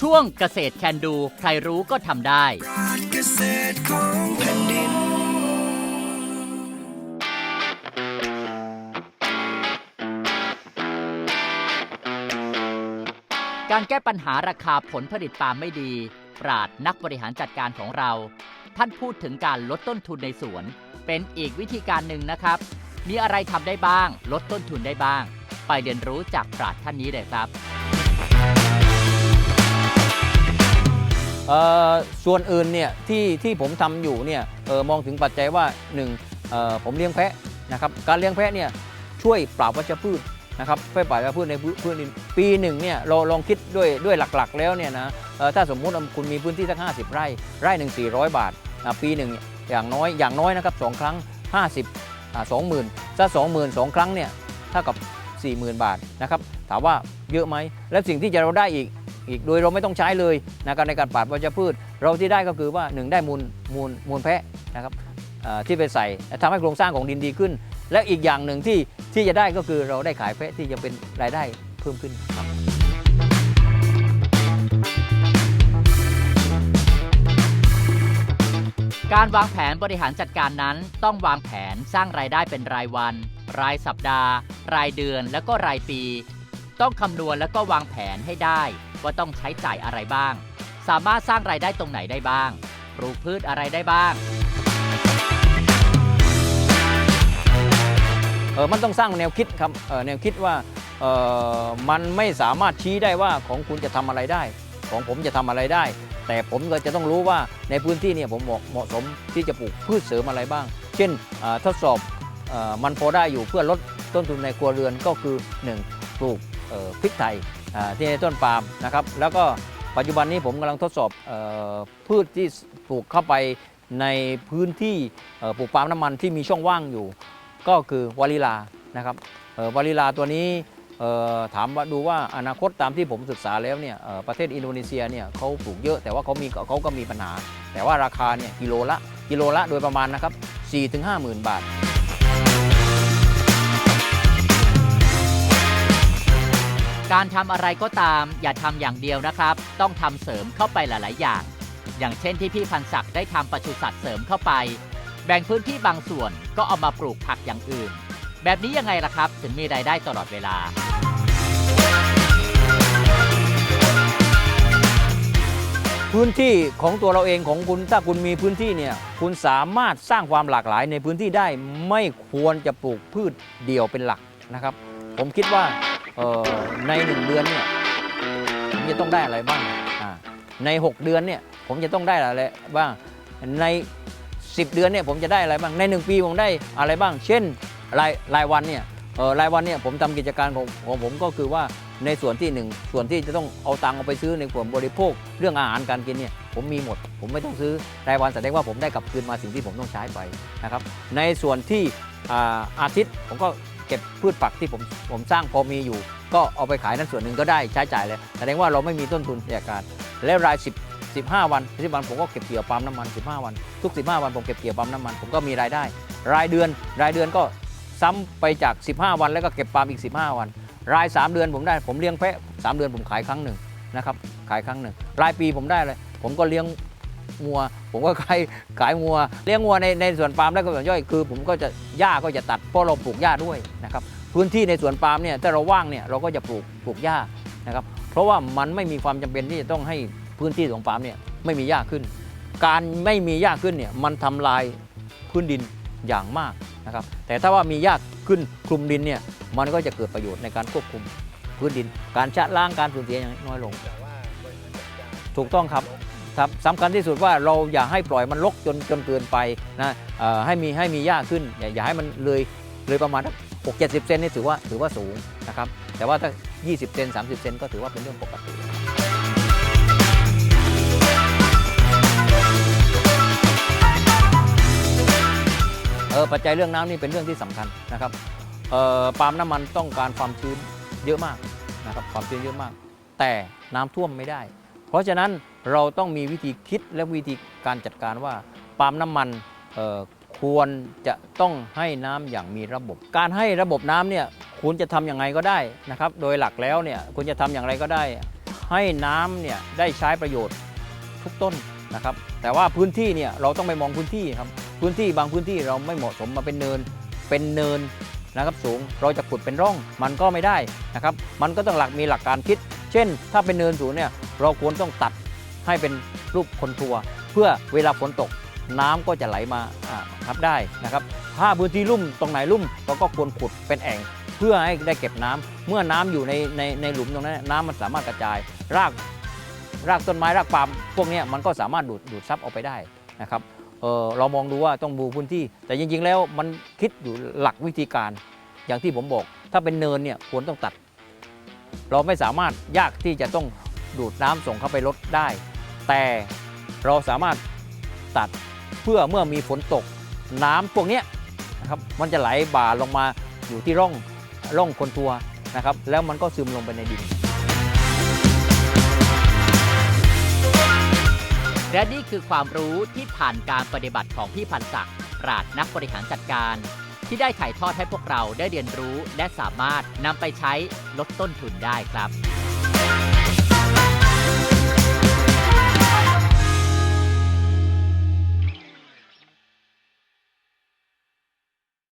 ช่วงเกษตรแคนดู ใครรู้ก็ทำได้เกษตรของแผ่นดิน การแก้ปัญหาราคาผลผลิตปาล์มไม่ดี ปราดนักบริหารจัดการของเรา ท่านพูดถึงการลดต้นทุนในสวน เป็นอีกวิธีการหนึ่งนะครับ มีอะไรทำได้บ้าง ลดต้นทุนได้บ้าง ไปเรียนรู้จากปราดท่านนี้เลยครับ ส่วนอื่นเนี่ยที่ที่ผมทำอยู่เนี่ยออมองถึงปัจจัยว่าหนึ่งเอ่อผมเลี้ยงแพะนะครับการเลี้ยงแพะเนี่ยช่วยปราบวัชพืชนะครับช่วยปราบวัชพืชในพื้นดินปีหนึ่งเนี่ยเราลองคิดด้วยด้วยหลักๆ แล้วเนี่ยนะออถ้าสมมุติว่าคุณมีพื้นที่สัก 50 ไร่ไร่หนึ่ง400บาทปีหนึ่งอย่างน้อยอย่างน้อยนะครับสองครั้ง 50อ่า20,000ถ้า20,000สองครั้งเนี่ยเท่ากับ 40,000 บาทนะครับถามว่าเยอะไหมและสิ่งที่จะเราได้อีก อีกโดยเราไม่ต้องใช้เลยนะครับในการปราบวัชพืช เราที่ได้ก็คือว่าหนึ่งได้มูลมูลมูลแพะนะครับที่ไปใส่ทำให้โครงสร้างของดินดีขึ้น และอีกอย่างหนึ่งที่ที่จะได้ก็คือเราได้ขายแพะที่จะเป็นรายได้เพิ่มขึ้นครับการวางแผนบริหารจัดการนั้นต้องวางแผนสร้างรายได้เป็นรายวัน รายสัปดาห์ รายเดือนแล้วก็รายปี ต้องคำนวณแล้วก็วางแผนให้ได้ ว่าต้องใช้จ่ายอะไรบ้าง สามารถสร้างรายได้ตรงไหนได้บ้าง ปลูกพืชอะไรได้บ้าง เออมันต้องสร้างแนวคิดครับเออแนวคิดว่าเออมันไม่สามารถชี้ได้ว่าของคุณจะทำอะไรได้ ของผมจะทำอะไรได้ แต่ผมก็จะต้องรู้ว่าในพื้นที่เนี่ยผมเหมาะเหมาะสมที่จะปลูกพืชเสริมอะไรบ้าง เช่นเอ่อทดสอบเอ่อมันพอได้อยู่เพื่อลดต้นทุนในครัวเรือนก็คือ 1 ปลูกเอ่อพริกไทย ที่ในต้นปาล์มนะครับแล้วก็ปัจจุบันนี้ผมกำลังทดสอบพืชที่ปลูกเข้าไปในพื้นที่ปลูกปาล์มน้ำมันที่มีช่องว่างอยู่ ก็คือวาลิลานะครับวาลิลาตัวนี้ถามว่าดูว่าอนาคตตามที่ผมศึกษาแล้วเนี่ยประเทศอินโดนีเซียเนี่ยเขาปลูกเยอะแต่ว่าเขามีเขาก็มีปัญหา แต่ว่าราคาเนี่ยกิโลละกิโลละโดยประมาณนะครับ4ถึง5หมื่นบาท การทำอะไรก็ตาม อย่าทำอย่างเดียวนะครับ ต้องทำเสริมเข้าไปหลาย ๆ อย่าง อย่างเช่นที่พี่พันศักดิ์ได้ทำปศุสัตว์เสริมเข้าไป แบ่งพื้นที่บางส่วนก็เอามาปลูกผักอย่างอื่น แบบนี้ยังไงล่ะครับ ถึงมีรายได้ตลอดเวลา พื้นที่ของตัวเราเองของคุณถ้าคุณมีพื้นที่เนี่ยคุณสามารถสร้างความหลากหลายในพื้นที่ได้ไม่ควรจะปลูกพืชเดี่ยวเป็นหลักนะครับ ผมคิดว่า ในหนึ่งเดือนเนี่ยผมจะต้องได้อะไรบ้างใน 6 เดือนเนี่ยผมจะต้องได้อะไรบ้าง ใน 10 เดือนเนี่ยผมจะได้อะไรบ้าง ใน 1 ปีผมได้อะไรบ้าง เช่นรายรายวันเนี่ยรายวันเนี่ยผมทำกิจการของของผมก็คือว่าในส่วนที่หนึ่งส่วนที่จะต้องเอาตังค์เอาไปซื้อในส่วนบริโภค เรื่องอาหารการกินเนี่ยผมมีหมด ผมไม่ต้องซื้อรายวันแสดงว่าผมได้กลับคืนมาสิ่งที่ผมต้องใช้ไปนะครับในส่วนที่อาทิตย์ผมก็ เก็บพืชผักที่ผมผมสร้างพอมีอยู่ ก็เอาไปขายนั่นส่วนหนึ่งก็ได้ใช้จ่ายเลยแสดงว่าเราไม่มีต้นทุนในการแล้วราย 10 15 วัน10วันผมก็เก็บเกี่ยวปาล์มน้ำมัน 15 วัน ทุก 15 วันผมเก็บเกี่ยวปาล์มน้ำมันผมก็มีรายได้ รายเดือน รายเดือนก็ซ้ำไปจาก 15 วันแล้วก็เก็บปาล์มอีก 15 วัน ราย 3 เดือนผมได้ ผมเลี้ยงแพะ3เดือนผมขายครั้งหนึ่งนะครับ ขายครั้งหนึ่ง รายปีผมได้เลย ผมก็เลี้ยง งัว ผมก็ขายขายงัว เลี้ยงงัวในในสวนปาล์มแล้วก็สวนย่อยคือ ผมก็จะหญ้าก็จะตัดเพราะเราปลูกหญ้าด้วยนะครับพื้นที่ในสวนปาล์มเนี่ยถ้าเราว่างเนี่ยเราก็จะปลูกปลูกหญ้านะครับเพราะว่ามันไม่มีความจำเป็นที่จะต้องให้พื้นที่ของปาล์มเนี่ยไม่มีหญ้าขึ้น การไม่มีหญ้าขึ้นเนี่ยมันทำลายพื้นดินอย่างมากนะครับแต่ถ้าว่ามีหญ้าขึ้นคลุมดินเนี่ยมันก็จะเกิดประโยชน์ในการควบคุมพื้นดิน การชะล้างการสูญเสียอย่างน้อยลง ถูกต้องครับ สำคัญที่สุดว่าเราอย่าให้ปล่อยมันรกจนจนเกินไปนะให้มีให้มีหญ้าขึ้น อย่าอย่าให้มันเลยเลยประมาณหกเจ็ดสิบเซนนี่ถือว่าถือว่าสูงนะครับแต่ว่าถ้า 20เซน30 เซนก็ถือว่าเป็นเรื่องปกติเออปัจจัยเรื่องน้ำนี่เป็นเรื่องที่สำคัญนะครับเอ่อปาล์มน้ำมันต้องการความชื้นเยอะมากนะครับความชื้นเยอะมาก แต่น้ำท่วมไม่ได้ เพราะฉะนั้น เราต้องมีวิธีคิดและวิธีการจัดการว่าปาล์มน้ำมันควรจะต้องให้น้ำอย่างมีระบบ การให้ระบบน้ำเนี่ยคุณจะทำอย่างไรก็ได้นะครับ โดยหลักแล้วเนี่ยคุณจะทำอย่างไรก็ได้ ให้น้ำเนี่ยได้ใช้ประโยชน์ทุกต้นนะครับ แต่ว่าพื้นที่เนี่ยเราต้องไปมองพื้นที่ครับพื้นที่บางพื้นที่เราไม่เหมาะสมมาเป็นเนินเป็นเนินนะครับสูงเราจะขุดเป็นร่องมันก็ไม่ได้นะครับ มันก็ต้องหลักมีหลักการคิด เช่น ถ้าเป็นเนินสูงเนี่ยเราควรต้องตัด ให้เป็นรูปคนทัวร์เพื่อเวลาฝนตกน้ำก็จะไหลมาอ่าครับได้นะครับ ถ้าพื้นที่ลุ่มตรงไหนลุ่มเราก็ควรขุดเป็นแอ่งเพื่อให้ได้เก็บน้ำเมื่อน้ำอยู่ในในในหลุมตรงนั้นน้ำมันสามารถกระจาย รากรากต้นไม้รากปาล์มพวกนี้มันก็สามารถดูดดูดซับออกไปได้นะครับเเรามองดูว่าต้องดูพื้นที่ แต่จริง ๆ แล้วมันคิดอยู่หลักวิธีการ อย่างที่ผมบอก ถ้าเป็นเนินเนี่ยควรต้องตัด เราไม่สามารถยากที่จะต้องดูดน้ำส่งเข้าไปลดได้ แต่เราสามารถตัดเพื่อเมื่อมีฝนตกน้ำพวกนี้นะครับมันจะไหลบ่าลงมาอยู่ที่ร่องร่องคนตัวนะครับ แล้วมันก็ซึมลงไปในดินและนี่คือความรู้ที่ผ่านการปฏิบัติของพี่พันศักดิ์ปราดนักบริหารจัดการ ที่ได้ถ่ายทอดให้พวกเราได้เรียนรู้และสามารถนำไปใช้ลดต้นทุนได้ครับ